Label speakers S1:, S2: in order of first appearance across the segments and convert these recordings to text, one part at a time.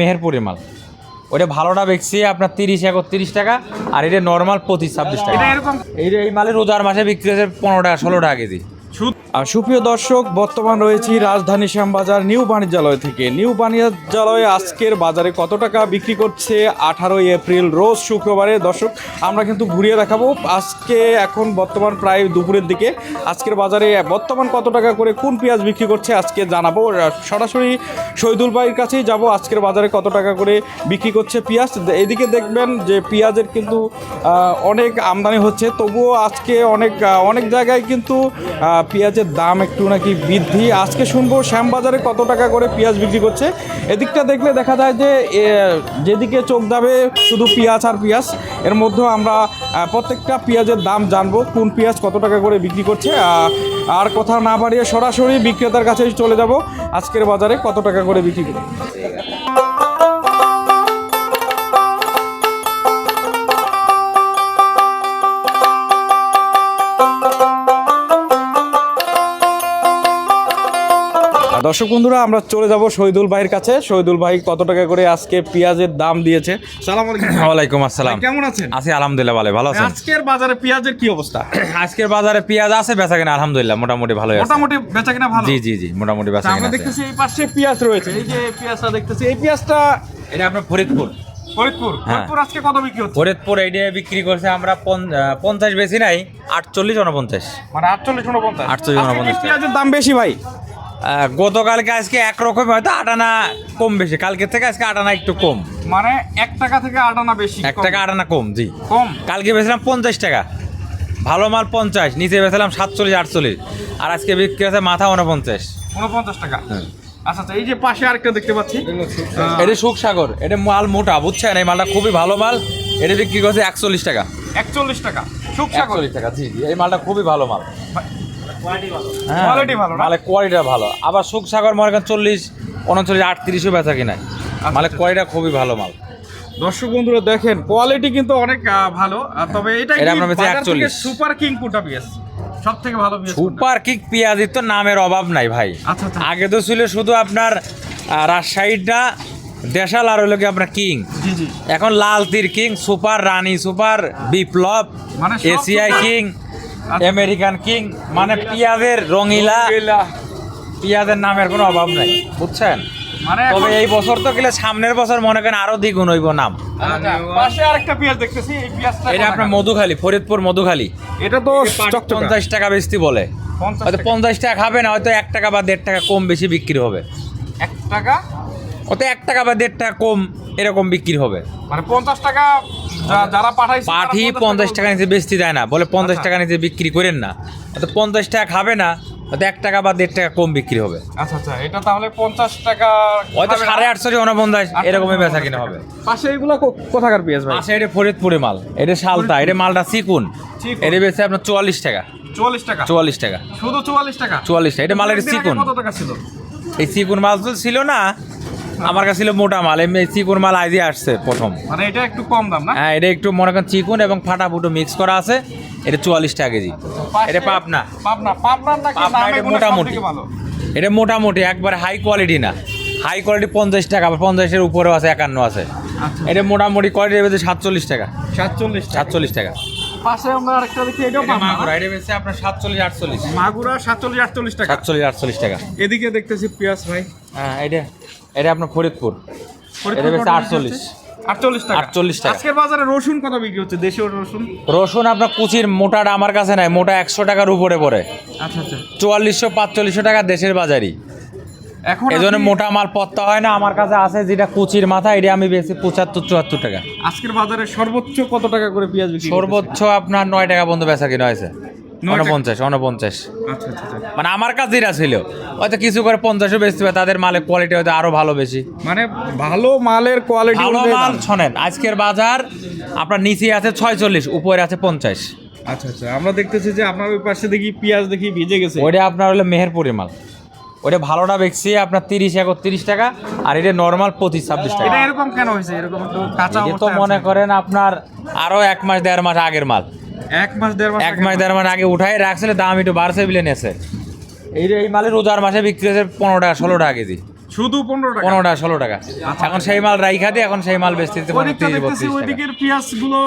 S1: মেহেরপুরের মাল ওটা ভালোটা বেচছি আপনার তিরিশ একত্রিশ টাকা আর এটা নর্মাল পঁচিশ ছাব্বিশ টাকা। এইটা এই মালের রোজার মাসে বিক্রি হয়েছে পনেরো টাকা ষোলো টাকা কেজি
S2: আর সুপ্রিয় দর্শক বর্তমান রয়েছি রাজধানী শ্যামবাজার নিউ বাণিজ্যালয় থেকে। নিউ বাণিজ্যালয়ে আজকের বাজারে কত টাকা বিক্রি করছে? আঠারোই এপ্রিল রোজ শুক্রবারে। দর্শক আমরা কিন্তু ঘুরিয়ে দেখাবো আজকে এখন বর্তমান প্রায় দুপুরের দিকে। আজকের বাজারে বর্তমান কত টাকা করে কোন পেঁয়াজ বিক্রি করছে আজকে জানাব। সরাসরি শহীদুল ভাইয়ের কাছেই যাব। আজকের বাজারে কত টাকা করে বিক্রি করছে পেঁয়াজ? এদিকে দেখবেন যে পেঁয়াজের কিন্তু অনেক আমদানি হচ্ছে। তবুও আজকে অনেক অনেক জায়গায় কিন্তু পেঁয়াজের দাম একটু নাকি বৃদ্ধি। আজকে শুনব শ্যামবাজারে কত টাকা করে পেঁয়াজ বিক্রি করছে। এদিকটা দেখলে দেখা যায় যে যেদিকে চোখ যাবে শুধু পেঁয়াজ আর পেঁয়াজ। এর মধ্যেও আমরা প্রত্যেকটা পেঁয়াজের দাম জানব, কোন পেঁয়াজ কত টাকা করে বিক্রি করছে। আর কথা না বাড়িয়ে সরাসরি বিক্রেতার কাছে চলে যাব। আজকের বাজারে কত টাকা করে বিক্রি করে। দর্শক বন্ধুরা আমরা চলে যাব শহীদুল ভাইয়ের কাছে। শহীদুল ভাই কত টাকা করে আজকে পেঁয়াজের দাম দিয়েছে? সালাম আলাইকুম।
S1: আসসালাম।
S2: কেমন আছেন?
S1: আছি আলহামদুলিল্লাহ ভালো ভালো আছেন?
S2: আজকের বাজারে পেঁয়াজের কি অবস্থা?
S1: আজকের বাজারে পেঁয়াজ আছে বেচা কিনা আলহামদুলিল্লাহ মোটামুটি ভালো আছে।
S2: মোটামুটি বেচা কিনা ভালো?
S1: জি জি জি মোটামুটি বেচা কিনা
S2: আমরা দেখতেছি এই পাশে পেঁয়াজ রয়েছে এই যে পেঁয়াজটা দেখতেছি এই পেঁয়াজটা
S1: এটা আপনার ফরিদপুর।
S2: ফরিদপুর। ফরিদপুর আজকে কত বিক্রি হচ্ছে?
S1: ফরিদপুর এইটা বিক্রি করছে আমরা পঞ্চাশ বেশি নাই আটচল্লিশ উনপঞ্চাশ
S2: মানে আটচল্লিশ উনপঞ্চাশ
S1: 48,
S2: আজকে কি
S1: 49
S2: পেঁয়াজের দাম বেশি ভাই?
S1: গতকালকে আজকে একরকম হয়তো আটানা কম বেশি। কালকে থেকে আজকে আটানা একটু কম।
S2: মানে এক টাকা থেকে আট আনা বেশি
S1: এক টাকা আটানা কম জি।
S2: কম।
S1: কালকে বেছিলাম পঞ্চাশ টাকা। ভালো মাল পঞ্চাশ নিচে বেছিলাম সাতচল্লিশ আটচল্লিশ। আর আজকে বিক্রি আছে মাথা উনপঞ্চাশ।
S2: উনপঞ্চাশ টাকা।
S1: হ্যাঁ।
S2: আচ্ছা আচ্ছা এই যে পাশে আরেকটা দেখতে পাচ্ছি।
S1: এটা সুখসাগর এটা মাল মোটা বুঝছেন? এই মালটা খুবই ভালো মাল। এটা বিক্রি করছে একচল্লিশ টাকা।
S2: একচল্লিশ টাকা। সুখসাগর
S1: টাকা জি জি এই মালটা খুবই ভালো মাল। হ্যাঁ,
S2: Quality ভালো না?
S1: কোয়ালিটিটা ভালো। আবার সুখসাগর মনে করেন চল্লিশ উনচল্লিশ আটত্রিশও বেচা কিনায় মালে কোয়ালিটিটা খুবই ভালো মাল।
S2: দর্শক বন্ধুরা দেখেন কোয়ালিটি কিন্তু অনেক ভালো। তবে এটা
S1: এটা আমরা বেচি 41
S2: সুপার কিং কোটা পিএস সব থেকে ভালো
S1: সুপার কিক পেঁয়াজির তো নামের অভাব নাই ভাই।
S2: আচ্ছা আচ্ছা।
S1: আগে তো ছিল শুধু আপনার রাজশাহীটা দেশাল আর হলো কি আপনার কিং
S2: জি জি।
S1: এখন Lal Teer king super Rani super Biplob
S2: মানে
S1: এসিআই কিং
S2: আচ্ছা।
S1: আমেরিকান কিং মানে পেঁয়াজের রঙিলা। পেঁয়াজের নামের কোনো অভাব নাই বুঝছেন?
S2: মানে
S1: তবে এই বছর তো গেলে সামনের বছর মনে করেন আরও দ্বিগুণ হইব নাম।
S2: আচ্ছা, পাশে আরেকটা পেঁয়াজ দেখতেছি এই পেঁয়াজটা
S1: এটা আপনার? মধুখালী ফরিদপুর মধুখালী।
S2: এটা তো
S1: পঞ্চাশ টাকা বেশি বলে। হয়তো পঞ্চাশ টাকা খাবে না হয়তো এক টাকা বা দেড় টাকা কম বেশি বিক্রি হবে।
S2: এক টাকা?
S1: হয়তো এক টাকা বা দেড় টাকা কম এরকম বিক্রি হবে।
S2: মানে পঞ্চাশ টাকা যারা পাঠাইছে
S1: পাঠি পঞ্চাশ টাকা নিচে বেচতে দেয় না। বলে পঞ্চাশ
S2: আচ্ছা।
S1: টাকা নিচে বিক্রি করেন না। হয়তো পঞ্চাশ টাকা খাবে না হয়তো এক টাকা বা দেড় টাকা কম বিক্রি হবে।
S2: আচ্ছা আচ্ছা এটা তাহলে পঞ্চাশ টাকা
S1: হয়তো সাড়ে আটশো উনপঞ্চাশ
S2: আচ্ছা,
S1: এরকমই বেচা কিনা হবে।
S2: পাশে এগুলো কোথাকার পেঁয়াজ ভাই?
S1: আচ্ছা এটা ফরিদপুরে মাল। এটা শালতা এটা মালটা চিকুন। এটা বেচে আপনার চুয়াল্লিশ টাকা।
S2: চুয়াল্লিশ টাকা?
S1: চুয়াল্লিশ টাকা।
S2: শুধু চুয়াল্লিশ টাকা?
S1: চুয়াল্লিশ টাকা। এটা মালের চিকুন।
S2: কত টাকা ছিল?
S1: এই চিকুন মাল তো ছিল না আমার কাছে ছিল মোটা মাল এমনি চিকুন মাল আইজি আসছে প্রথম।
S2: মানে এটা একটু কম দাম না?
S1: হ্যাঁ এটা একটু মনে করেন চিকুন এবং ফাটা ফুটো মিক্স করা আছে এটা চুয়াল্লিশ টাকা কেজি এটা পাবনা।
S2: পাবনা
S1: পাবনা এটা মোটামুটি। এটা মোটামুটি একবার হাই কোয়ালিটি না। হাই কোয়ালিটি পঞ্চাশ টাকা আবার পঞ্চাশের উপরেও আছে একান্ন আছে।
S2: আচ্ছা।
S1: এটা মোটামুটি কোয়ালিটি বেঁচে সাতচল্লিশ টাকা।
S2: সাতচল্লিশ
S1: সাতচল্লিশ টাকা।
S2: পাশে আমরা আরেকটা দেখি এটাও
S1: মাগুরা এটা বেঁচে আপনার সাতচল্লিশ আটচল্লিশ।
S2: মাগুরা সাতচল্লিশ আটচল্লিশ টাকা।
S1: সাতচল্লিশ আটচল্লিশ টাকা।
S2: এদিকে দেখতেছি পেঁয়াজ ভাই।
S1: হ্যাঁ এটা এটা আপনার ফরিদপুর। এটা
S2: কত
S1: আটচল্লিশ।
S2: আটচল্লিশ টাকা।
S1: 48 টাকা।
S2: আজকের বাজারে রসুন কত বিক্রি হচ্ছে? দেশীয় রসুন?
S1: রসুন আপনার কুচির মোটাটা আমার কাছে নাই মোটা একশো টাকার উপরে পড়ে।
S2: আচ্ছা আচ্ছা।
S1: চুয়াল্লিশশো পাঁচচল্লিশশো টাকা দেশের বাজারই।
S2: এখন
S1: এই জন্য মোটা মাল পত্তা হয় না আমার কাছে আছে যেটা কুচির মাথা এটা আমি বেশি পঁচাত্তর চুয়াত্তর টাকা।
S2: আজকের বাজারে সর্বোচ্চ কত টাকা করে পেঁয়াজ বিক্রি
S1: সর্বোচ্চ আপনার নয় টাকা পর্যন্ত বেচা কিনা হয়েছে? উনপঞ্চাশ উনপঞ্চাশ
S2: আচ্ছা আচ্ছা আচ্ছা।
S1: মানে আমার কাছে যেটা ছিল হয়তো কিছু করে পঞ্চাশও বেচতে হবে তাদের মালের কোয়ালিটি হয়তো আরও ভালো বেশি।
S2: মানে ভালো মালের কোয়ালিটি
S1: ভালো মাল শোনেন আজকের বাজার আপনার নিচে আছে ছয়চল্লিশ উপরে আছে পঞ্চাশ।
S2: আচ্ছা আচ্ছা আমরা দেখতেছি যে আপনার ওই পাশে দেখি পেঁয়াজ দেখি ভিজে গেছে।
S1: ওইটা আপনার হলো মেহেরপুরের মাল। ওইটা ভালোটা বেচছি আপনার তিরিশ একত্রিশ টাকা আর এটা নর্মাল পঁচিশ ছাব্বিশ টাকা।
S2: এরকম কেন হয়েছে? এরকম কাঁচা
S1: তো মনে করেন আপনার আরও এক মাস দেড় মাস আগের মাল।
S2: এক মাস দেড় মাস
S1: এক
S2: আগে
S1: মাস দেড় মাস আগে উঠাই রাখছিল দাম একটু বাড়ছে বিলে নেছে এই এই মালে রোজার মাসে বিক্রি হয়েছে পনেরো টাকা ষোলো টাকা কেজি।
S2: শুধু পনেরো টাকা।
S1: পনেরো টাকা ষোলো টাকা। এখন সেই মাল রাইখা দিয়ে এখন সেই মাল বেচতে
S2: ওইদিকের পেঁয়াজগুলো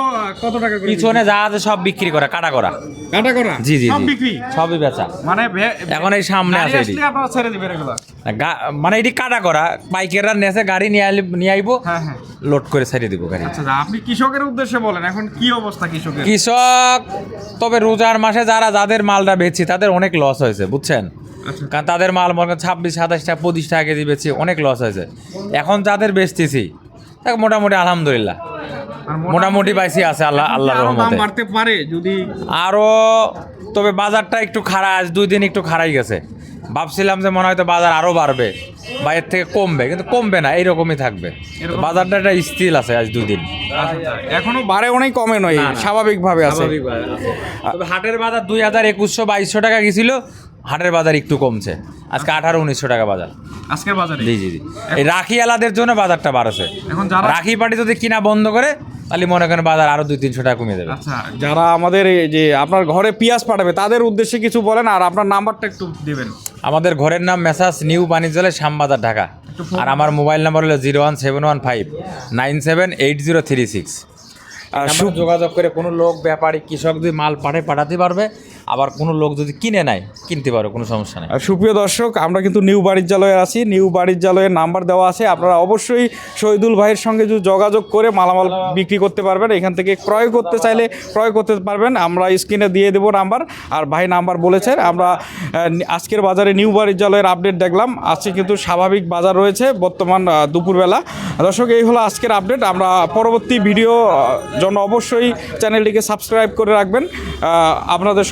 S2: কত টাকা করে
S1: পিছনে যা আছে সব বিক্রি করা কাটা করা।
S2: কাটা করা?
S1: জি জি
S2: সব বিক্রি?
S1: সবই বেচা।
S2: মানে
S1: এখন এই সামনে আছে এটি।
S2: ছেড়ে দিবেন এগুলো।
S1: গা- মানে এটি কাটা করা। বাইকেরা নেছে গাড়ি নিয়ে নিয়ে আইবো।
S2: হ্যাঁ হ্যাঁ।
S1: লোড করে ছেড়ে দিব গাড়ি।
S2: আচ্ছা আপনি কৃষকের উদ্দেশ্যে বলেন এখন কি অবস্থা কৃষকের?
S1: কৃষক তবে রোজার মাসে যারা যাদের মালটা বেচছি তাদের অনেক লস হয়েছে বুঝছেন?
S2: আচ্ছা।
S1: কারণ তাদের মাল মনে করেন ছাব্বিশ সাতাশ টাকা পঁচিশ টাকা কেজি বেচছি অনেক লস হয়েছে। এখন যাদের বেচতেছি দেখ মোটামুটি আলহামদুলিল্লাহ। মোটামুটি পাইছি আছে আল্লাহ
S2: আরও
S1: রহমতে।
S2: পারে যদি
S1: আরও তবে বাজারটা একটু খারাপ দুই দিন একটু খারাই গেছে। ভাবছিলাম যে মনে হয়তো বাজার আরও বাড়বে বা এর থেকে কমবে কিন্তু কমবে না এইরকমই থাকবে। বাজারটা একটা স্থির আছে আজ দুই দিন
S2: এখনও বাড়ে অনেক কমে নয়। স্বাভাবিকভাবে আছে।
S1: তবে হাটের বাজার দুই হাজার একুশশো বাইশশো টাকা গেছিল হাটের বাজার একটু কমছে। আজকে আঠারো উনিশশো টাকা বাজার।
S2: আজকের বাজারে?
S1: জি জি জি। এই রাখি আলাদের জন্য বাজারটা বাড়ছে।
S2: এখন যারা
S1: রাখি পার্টি যদি কিনা বন্ধ করে তাহলে মনে করেন বাজার আরও দুই তিনশো টাকা কমিয়ে দেবে।
S2: আচ্ছা। যারা আমাদের এই যে আপনার ঘরে পেঁয়াজ পাঠাবে তাদের উদ্দেশ্যে কিছু বলেন আর আপনার নাম্বারটা একটু দিবেন।
S1: আমাদের ঘরের নাম মেসাজ নিউ বাণিজ্যালয় শ্যামবাজার ঢাকা। আর আমার মোবাইল নাম্বার হলো zero one seven one five nine seven eight zero three six. যোগাযোগ করে কোনো লোক ব্যাপারী কৃষক যদি মাল পাঠে পাঠাতে পারবে আবার কোনো লোক যদি কিনে নেয়, কিনতে পারো, কোনো সমস্যা নেই।
S2: আর সুপ্রিয় দর্শক, আমরা কিন্তু নিউ বাণিজ্যালয়ে আছি, নিউ বাণিজ্যালয়ের নাম্বার দেওয়া আছে, আপনারা অবশ্যই শহীদুল ভাইয়ের সঙ্গে যদি যোগাযোগ করে মালামাল বিক্রি করতে পারবেন, এখান থেকে ক্রয় করতে চাইলে ক্রয় করতে পারবেন, আমরা স্ক্রিনে দিয়ে দেবো নাম্বার, আর ভাই নাম্বার বলেছেন, আমরা আজকের বাজারে নিউ বাণিজ্যালয়ের আপডেট দেখলাম, আজকে কিন্তু স্বাভাবিক বাজার রয়েছে বর্তমান দুপুরবেলা। দর্শক, এই হলো আজকের আপডেট, আমরা পরবর্তী ভিডিও জন্য অবশ্যই চ্যানেলটিকে সাবস্ক্রাইব করে রাখবেন আপনাদের আপনাদের